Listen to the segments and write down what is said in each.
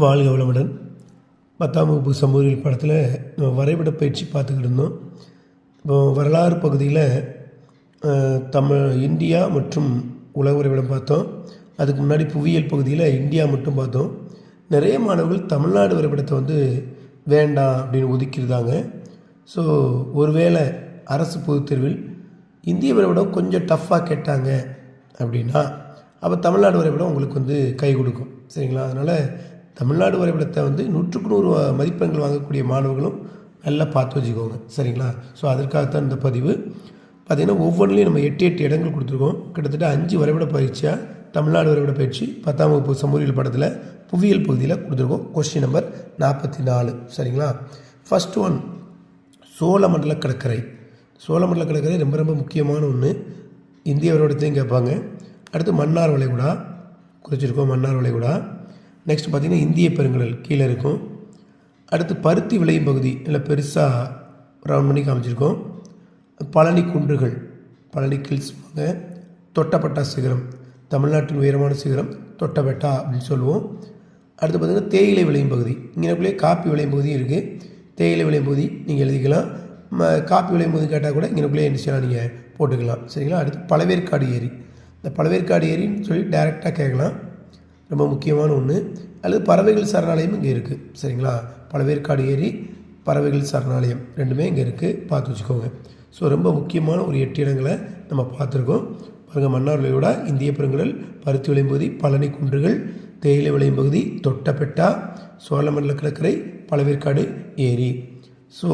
வாழ்க வளமுடன். பத்தாம் வகுப்பு சமூகவியல் படத்தில் நம்ம வரைபட பயிற்சி பார்த்துக்கிட்டு இருந்தோம். இப்போ வரலாறு பகுதியில் தமிழ் இந்தியா மற்றும் உலக வரைபடம் பார்த்தோம். அதுக்கு முன்னாடி புவியியல் பகுதியில் இந்தியா மட்டும் பார்த்தோம். நிறைய மாணவர்கள் தமிழ்நாடு வரைபடத்தை வந்து வேண்டாம் அப்படின்னு ஒதுக்கியிருந்தாங்க. ஸோ ஒருவேளை அரசு பொதுத் தேர்வில் இந்திய வரைபடம் கொஞ்சம் டஃப்பாக கேட்டாங்க அப்படின்னா அப்போ தமிழ்நாடு வரைபடம் உங்களுக்கு வந்து கை கொடுக்கும். சரிங்களா? அதனால் தமிழ்நாடு வரைபடத்தை வந்து நூற்றுக்கு நூறு மதிப்பெண்கள் வாங்கக்கூடிய மாணவர்களும் நல்லா பார்த்து வச்சுக்கோங்க. சரிங்களா? ஸோ அதற்காகத்தான் இந்த பதிவு. பார்த்திங்கன்னா ஒவ்வொன்றிலையும் நம்ம எட்டு எட்டு இடங்கள் கொடுத்துருக்கோம். கிட்டத்தட்ட அஞ்சு வரைபட பயிற்சியாக தமிழ்நாடு வரைபட பயிற்சி பத்தாம் வகுப்பு சமூகவியல் படத்தில் புவியியல் பகுதியில் கொடுத்துருக்கோம். கொஸ்டின் நம்பர் நாற்பத்தி நாலு சரிங்களா? ஃபஸ்ட் ஒன் சோழமண்டல கடற்கரை. சோழமண்டல கடற்கரை ரொம்ப ரொம்ப முக்கியமான ஒன்று இந்திய வரைபடத்தையும் கேட்பாங்க. அடுத்து மன்னார் வளைகுடா. குறிச்சிருக்கோம் மன்னார் வளைகுடா. நெக்ஸ்ட் பார்த்திங்கன்னா இந்திய பெருங்கடல் கீழே இருக்கும். அடுத்து பருத்தி விளையும் பகுதி இல்லை பெருசாக ரவுண்ட் பண்ணி காமிச்சிருக்கோம். பழனி குன்றுகள் பழனி கில்ஸ் வாங்க. தொட்டப்பட்டா சிகரம் தமிழ்நாட்டின் உயரமான சிகரம் தொட்டபெட்டா அப்படின்னு சொல்லுவோம். அடுத்து பார்த்திங்கன்னா தேயிலை விளையும் பகுதி. இங்கேக்குள்ளேயே காப்பி விளையும் பகுதியும் இருக்குது தேயிலை விளையும் பகுதி நீங்கள் எழுதிக்கலாம். காப்பி விளையும் பகுதி கேட்டால் கூட இங்கேக்குள்ளேயே என்ன செய்யலாம்? நீங்கள் போட்டுக்கலாம். சரிங்களா? அடுத்து பழவேற்காடு ஏரி. இந்த பழவேற்காடு ஏரின்னு சொல்லி டைரெக்டாக கேட்கலாம். ரொம்ப முக்கியமான ஒன்று அல்லது பறவைகள் சரணாலயம் இங்கே இருக்குது சரிங்களா? பழவேற்காடு ஏரி பறவைகள் சரணாலயம் ரெண்டுமே இங்கே இருக்குது பார்த்து வச்சுக்கோங்க. ஸோ ரொம்ப முக்கியமான ஒரு எட்டு இடங்களை நம்ம பார்த்துருக்கோம். பாருங்கள் மன்னார்லையோட இந்திய பெருங்கடல் பருத்தி விளையும் பகுதி பழனி குன்றுகள் தேயிலை விளையும் பகுதி தொட்டபெட்டா சோழமண்டல கடற்கரை பழவேற்காடு ஏரி. ஸோ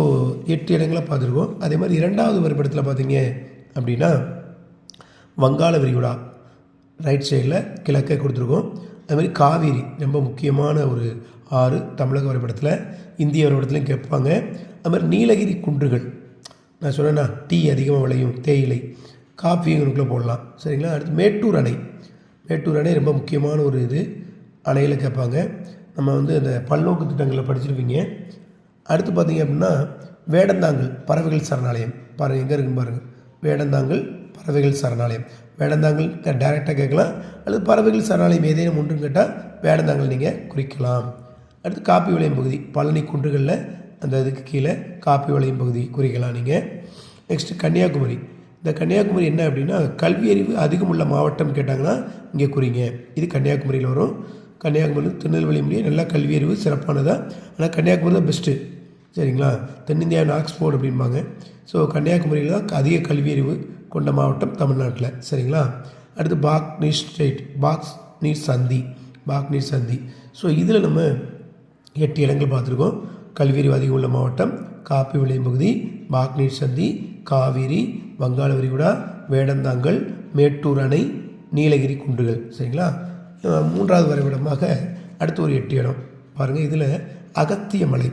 எட்டு இடங்களை பார்த்துருக்கோம். அதே மாதிரி இரண்டாவது வரைபடத்தில் பார்த்தீங்க அப்படின்னா வங்காள விரிகுடா. ரைட் சைடில் கிழக்கை கொடுத்துருக்கோம். அது மாதிரி காவேரி ரொம்ப முக்கியமான ஒரு ஆறு தமிழக வரைபடத்தில் இந்திய வரைபடத்துலையும் கேட்பாங்க. அது மாதிரி நீலகிரி குன்றுகள் நான் சொன்னேன்னா டீ அதிகமாக விளையும் தேயிலை காஃபியும் இதுக்குள்ளே போடலாம். சரிங்களா? அடுத்து மேட்டூர் அணை. மேட்டூர் அணை ரொம்ப முக்கியமான ஒரு இது. அணையில் கேட்பாங்க. நம்ம வந்து அந்த பல்நோக்கு திட்டங்களில் படிச்சிருப்பீங்க. அடுத்து பார்த்தீங்க அப்படின்னா வேடந்தாங்கல் பறவைகள் சரணாலயம். பாருங்கள் எங்கே இருக்குன்னு பாருங்கள் வேடந்தாங்கல் பறவைகள் சரணாலயம். வேடந்தாங்கல் டைரெக்டாக கேட்கலாம். அல்லது பறவைகள் சரணாலயம் ஏதேனும் ஒன்றுன்னு கேட்டால் வேடந்தாங்கல் நீங்கள் குறிக்கலாம். அடுத்து காப்பி விளையும் பகுதி. பழனி குன்றுகளில் அந்த இதுக்கு கீழே காப்பி விளையும் பகுதி குறிக்கலாம் நீங்கள் நெக்ஸ்ட்டு கன்னியாகுமரி. இந்த கன்னியாகுமரி என்ன அப்படின்னா கல்வி அறிவு அதிகமுள்ள மாவட்டம் கேட்டாங்கன்னா இங்கே குறிங்க. இது கன்னியாகுமரியில் வரும். கன்னியாகுமரி திருநெல்வேலி முடிய நல்லா கல்வி அறிவு சிறப்பானதாக ஆனால் கன்னியாகுமரி தான் பெஸ்ட்டு சரிங்களா? தென்னிந்தியாவின் ஆக்ஸ்போர்ட் அப்படிம்பாங்க. ஸோ கன்னியாகுமரியில் தான் அதிக கல்வி அறிவு கொண்ட மாவட்டம் தமிழ்நாட்டில். சரிங்களா? அடுத்து பாக் நீர் ஸ்டேட் பாக்ஸ் நீர் சந்தி பாக் நீர் சந்தி. ஸோ இதில் நம்ம எட்டு இடங்கள் பார்த்துருக்கோம். கல்வியறிவு அதிகம் உள்ள மாவட்டம் காப்பி விளையும் பகுதி பாக்நீர் சந்தி காவிரி வங்காள விரிகுடா வேடந்தாங்கல் மேட்டூர் அணை நீலகிரி குன்றுகள். சரிங்களா? மூன்றாவது வரைபடமாக அடுத்து ஒரு எட்டு இடம். பாருங்கள் இதில் அகத்திய மலை.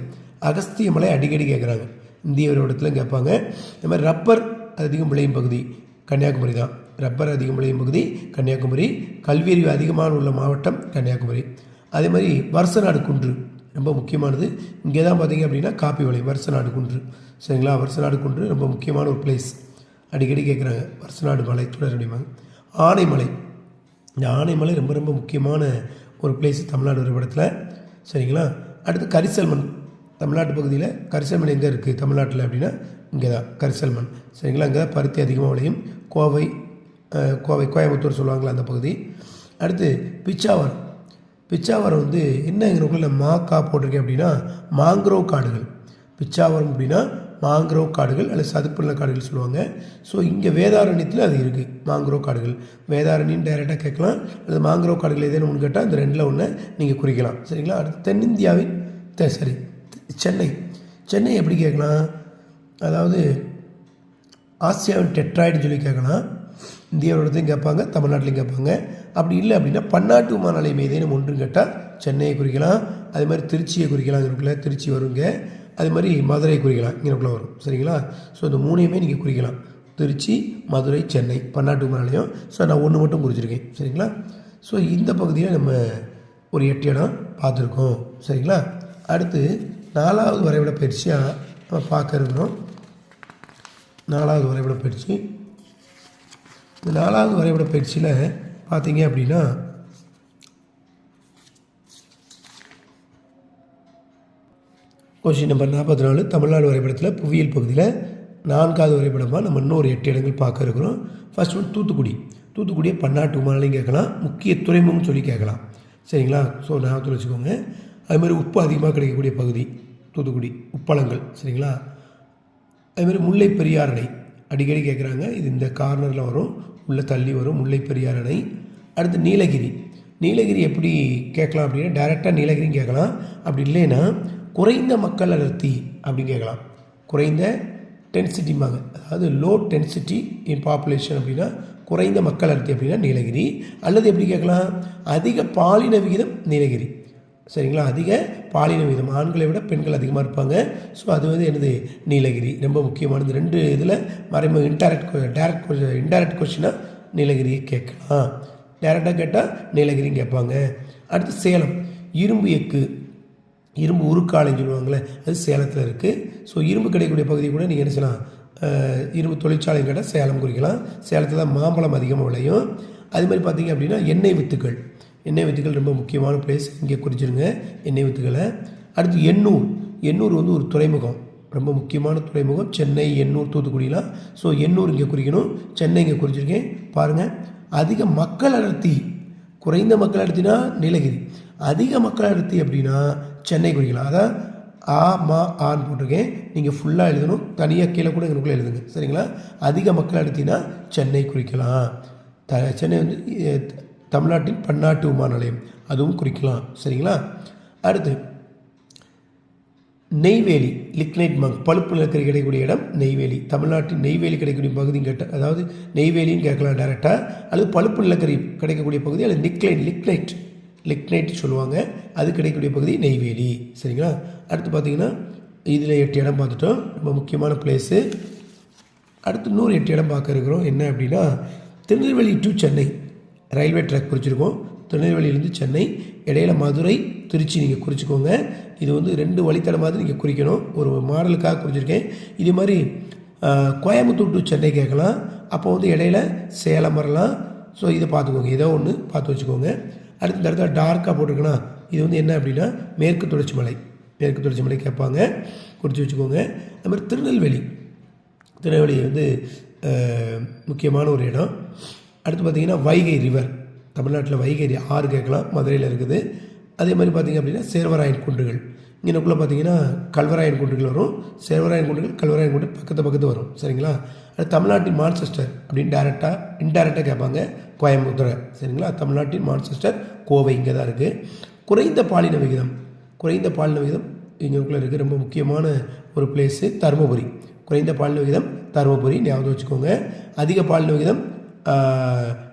அகஸ்திய மலை அடிக்கடி கேட்குறாங்க இந்திய வரைபடத்தில் கேட்பாங்க இந்த மாதிரி ரப்பர் அதிகம் விளையும் பகுதி கன்னியாகுமரி தான். ரப்பர் அதிகம் விளையும் பகுதி கன்னியாகுமரி கல்வியறிவு அதிகமான உள்ள மாவட்டம் கன்னியாகுமரி. அதே மாதிரி வருஷநாடு குன்று ரொம்ப முக்கியமானது. இங்கே தான் பார்த்திங்க அப்படின்னா காப்பி விளையும் வருஷநாடு குன்று. சரிங்களா? வருஷநாடு குன்று ரொம்ப முக்கியமான ஒரு பிளேஸ் அடிக்கடி கேட்குறாங்க வருஷநாடு மலை தொடர் அப்படிம்பாங்க ஆனைமலை. இந்த ஆனைமலை ரொம்ப ரொம்ப முக்கியமான ஒரு பிளேஸ் தமிழ்நாடு வரைபடத்தில். சரிங்களா? அடுத்து கரிசல்மன் தமிழ்நாட்டு பகுதியில் கரிசல் மண் எங்கே இருக்குது தமிழ்நாட்டில் அப்படின்னா இங்கே தான் கரிசல் மண் சரிங்களா? அங்கே தான் பருத்தி அதிகமாக விளையும். கோவை கோவை கோயம்புத்தூர் சொல்லுவாங்களா அந்த பகுதி. அடுத்து பிச்சாவரம். பிச்சாவரம் வந்து என்ன எங்களுக்குள்ள மாக்கா போட்டிருக்கேன் அப்படின்னா மாங்க்ரோவ் காடுகள். பிச்சாவரம் அப்படின்னா மாங்க்ரோவ் காடுகள் அல்லது சதுப்புநில காடுகள் சொல்லுவாங்க. ஸோ இங்கே வேதாரண்யத்தில் அது இருக்குது மாங்க்ரோவ் காடுகள். வேதாரண்யம் டைரெக்டாக கேட்கலாம். அல்லது மாங்க்ரோவ் காடுகள் ஏதேன்னு ஒன்று கேட்டால் இந்த ரெண்டில் ஒன்று நீங்கள் குறிக்கலாம். சரிங்களா? அடுத்து தென்னிந்தியாவின் சரி. சென்னை. சென்னை எப்படி கேட்கலாம்? அதாவது ஆசியாவின் டெட்ராய்டுன்னு சொல்லி கேட்கலாம். இந்தியாவோடத்தையும் கேட்பாங்க தமிழ்நாட்டிலையும் கேட்பாங்க. அப்படி இல்லை அப்படின்னா பன்னாட்டு விமான நிலையம் ஏதேனும் ஒன்றுன்னு கேட்டால் சென்னையை குறிக்கலாம். அது மாதிரி திருச்சியை குறிக்கலாம் இங்கனுக்குள்ள திருச்சி வருங்க. அது மாதிரி மதுரை குறிக்கலாம் இங்கனுக்குள்ள வரும். சரிங்களா? ஸோ இந்த மூணையுமே நீங்கள் குறிக்கலாம். திருச்சி மதுரை சென்னை பன்னாட்டு விமான நிலையம் ஸோ நான் ஒன்று மட்டும் குறிச்சிருக்கேன். சரிங்களா? ஸோ இந்த பகுதியில் நம்ம ஒரு எட்டு இடம் பார்த்துருக்கோம். சரிங்களா? அடுத்து நாலாவது வரைபட பயிற்சியாக நம்ம பார்க்க இருக்கிறோம். நாலாவது வரைபட பயிற்சி. இந்த நாலாவது வரைபட பயிற்சியில் பார்த்தீங்க அப்படின்னா கொஷின் நம்பர் நாற்பத்தி நாலு தமிழ்நாடு வரைபடத்தில் புவியியல் பகுதியில் நான்காவது வரைபடமாக நம்ம இன்னொரு எட்டு இடங்கள் பார்க்க இருக்கிறோம். First one Thoothukudi. தூத்துக்குடியை பன்னாட்டு விமானலையும் கேட்கலாம். முக்கிய துறைமுகம்னு சொல்லி கேட்கலாம். சரிங்களா? ஸோ ஞாபகத்தில் வச்சுக்கோங்க. அதுமாதிரி உப்பு அதிகமாக கிடைக்கக்கூடிய பகுதி தூத்துக்குடி உப்பளங்கள் சரிங்களா? அதுமாதிரி முல்லை பெரியார் அணை. அடிக்கடி கேட்குறாங்க இது இந்த கார்னரில் வரும் உள்ளே தள்ளி வரும் முல்லை பெரியார் அணை. அடுத்து நீலகிரி. நீலகிரி எப்படி கேட்கலாம் அப்படின்னா டைரெக்டாக நீலகிரியும் கேட்கலாம். அப்படி இல்லைன்னா குறைந்த மக்கள் அடர்த்தி அப்படின்னு கேட்கலாம். குறைந்த டென்சிட்டிம்பாங்க அதாவது லோ டென்சிட்டி இன் பாப்புலேஷன் அப்படின்னா குறைந்த மக்கள் அடர்த்தி அப்படின்னா நீலகிரி. அல்லது எப்படி கேட்கலாம் அதிக பாலின விகிதம் நீலகிரி. சரிங்களா? அதிக பாலின விகிதம். ஆண்களை விட பெண்கள் அதிகமாக இருப்பாங்க. ஸோ அது வந்து எனது நீலகிரி. ரொம்ப முக்கியமானது. ரெண்டு இதில் மறைமுக இன்டைரக்ட் டேரக்ட் கொஷின் இன்டைரக்ட் கொஷினாக நீலகிரியை கேட்கலாம். டேரெக்டாக கேட்டால் நீலகிரியும் கேட்பாங்க. அடுத்து சேலம். இரும்பு எக்கு. இரும்பு உருக்காலைன்னு சொல்லுவாங்களே அது சேலத்தில் இருக்குது ஸோ இரும்பு கிடைக்கக்கூடிய பகுதி கூட நீங்கள் என்ன செய்யலாம்? இரும்பு தொழிற்சாலை கேட்டால் சேலம் குறிக்கலாம். சேலத்தில் தான் மாம்பழம் அதிகமாக விளையும். அது மாதிரி பார்த்தீங்க அப்படின்னா எண்ணெய் வித்துக்கள். எண்ணெய் வித்துக்கள் ரொம்ப முக்கியமான பிளேஸ் இங்கே குறிச்சிருங்க எண்ணெய் வித்துக்களை. அடுத்து எண்ணூர். எண்ணூர் வந்து ஒரு துறைமுகம். ரொம்ப முக்கியமான துறைமுகம். சென்னை எண்ணூர் தூத்துக்குடிலாம் ஸோ எண்ணூர் இங்கே குறிக்கணும். சென்னை இங்கே குறிச்சிருக்கேன். பாருங்கள் அதிக மக்கள் அடர்த்தி. குறைந்த மக்கள் அடர்த்தினா நீலகிரி. அதிக மக்கள் அடர்த்தி அப்படின்னா சென்னை குறிக்கலாம். அதான் ஆ மா ஆன்னு போட்டிருக்கேன். நீங்கள் ஃபுல்லாக எழுதணும். தனியாக கீழே கூட எங்களுக்குள்ளே எழுதுங்க. சரிங்களா? அதிக மக்கள் அடர்த்தினா சென்னை குறிக்கலாம். த சென்னை வந்து தமிழ்நாட்டின் பன்னாட்டு விமான நிலையம் அதுவும் குறிக்கலாம். சரிங்களா? அடுத்து நெய்வேலி லிக்னைட் மங் பழுப்பு நிலக்கரி கிடைக்கக்கூடிய இடம் நெய்வேலி. தமிழ்நாட்டின் நெய்வேலி கிடைக்கக்கூடிய பகுதி கேட்டால் அதாவது நெய்வேலின்னு கேட்கலாம் டேரெக்டாக அல்லது பழுப்பு நிலக்கரி கிடைக்கக்கூடிய பகுதி அல்லது நிக்லைன் லிக்னைட் லிக்னைட் சொல்லுவாங்க. அது கிடைக்கக்கூடிய பகுதி நெய்வேலி. சரிங்களா? அடுத்து பார்த்தீங்கன்னா இதில் எட்டு இடம் பார்த்துட்டோம். ரொம்ப முக்கியமான பிளேஸு அடுத்து இன்னொரு எட்டு இடம் பார்க்க இருக்கிறோம். என்ன அப்படின்னா Tirunelveli to Chennai. Railway track குறிச்சிருக்கோம் திருநெல்வேலியிலேருந்து சென்னை இடையில மதுரை திருச்சி நீங்கள் குறிச்சிக்கோங்க. இது வந்து ரெண்டு வழித்தடமாவது நீங்கள் குறிக்கணும். ஒரு மாடலுக்காக குறிச்சிருக்கேன். இதே மாதிரி கோயம்புத்தூர் டு சென்னை கேட்கலாம். அப்போ வந்து இடையில சேலம் வரலாம். ஸோ இதை பார்த்துக்கோங்க. ஏதோ ஒன்று பார்த்து வச்சுக்கோங்க. அடுத்து இந்த இடத்துல டார்க்காக போட்டிருக்கணும் இது வந்து என்ன அப்படின்னா மேற்கு தொடர்ச்சி மலை. மேற்கு தொடர்ச்சி மலை கேட்பாங்க. குறித்து வச்சுக்கோங்க. அது மாதிரி திருநெல்வேலி. திருநெல்வேலி வந்து முக்கியமான ஒரு இடம். அடுத்து பார்த்தீங்கன்னா வைகை ரிவர். தமிழ்நாட்டில் வைகை ஆறு கேட்கலாம் மதுரையில் இருக்குது. அதே மாதிரி பார்த்திங்க அப்படின்னா சேர்வராயன் குன்றுகள். இங்கனக்குள்ளே பார்த்தீங்கன்னா கல்வராயன் குன்றுகள் வரும். சேர்வராயன் குன்றுகள் கல்வராயன் குன்று பக்கத்து பக்கத்து வரும். சரிங்களா? அது தமிழ்நாட்டின் மான்செஸ்டர் அப்படின்னு டேரெக்டாக இன்டைரக்டாக கேட்பாங்க. கோயம்புத்தூரை. சரிங்களா? தமிழ்நாட்டின் மான்செஸ்டர் கோவை இங்கே தான் இருக்குது குறைந்த பாலின விகிதம். குறைந்த பாலின விகிதம் இங்கேக்குள்ளே இருக்குது ரொம்ப முக்கியமான ஒரு பிளேஸு தருமபுரி. குறைந்த பாலின விகிதம் தருமபுரி ஞாபகம் வச்சுக்கோங்க. அதிக பாலின விகிதம்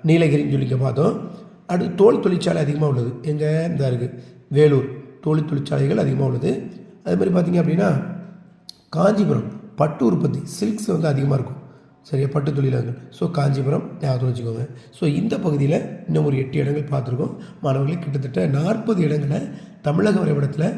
நீலகிரின்னு சொல்லிக்க பார்த்தோம். அடுத்து தோல் தொழிற்சாலை அதிகமாக உள்ளது. எங்கே? இந்த இருக்குது வேலூர். தோல் தொழிற்சாலைகள் அதிகமாக உள்ளது. அது மாதிரி பார்த்திங்க அப்படின்னா காஞ்சிபுரம் பட்டு உற்பத்தி சில்க்ஸ் வந்து அதிகமாக இருக்கும். சரியா? பட்டு தொழிலாளர்கள் ஸோ காஞ்சிபுரம் ஞாபகம் வச்சுக்கோங்க. ஸோ இந்த பகுதியில் இன்னும் ஒரு எட்டு இடங்கள் பார்த்துருக்கோம். மாணவர்களை கிட்டத்தட்ட நாற்பது இடங்களை தமிழக வரைபடத்தில்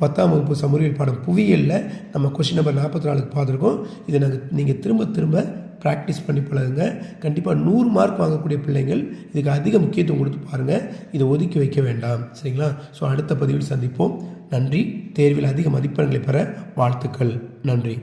பத்தாம் வகுப்பு சமூகவியல் பாடம் புவியியலில் நம்ம கொஷின் நம்பர் நாற்பத்தி நாலுக்கு பார்த்துருக்கோம். இதை நாங்கள் நீங்கள் திரும்ப திரும்ப ப்ராக்டிஸ் பண்ணி பழகுங்க. கண்டிப்பாக நூறு மார்க் வாங்கக்கூடிய பிள்ளைங்கள் இதுக்கு அதிக முக்கியத்துவம் கொடுத்து பாருங்கள் இதை ஒதுக்கி வைக்க வேண்டாம். சரிங்களா? ஸோ அடுத்த பதிவில் சந்திப்போம். நன்றி. தேர்வில் அதிக மதிப்பெண்களை பெற வாழ்த்துக்கள். நன்றி.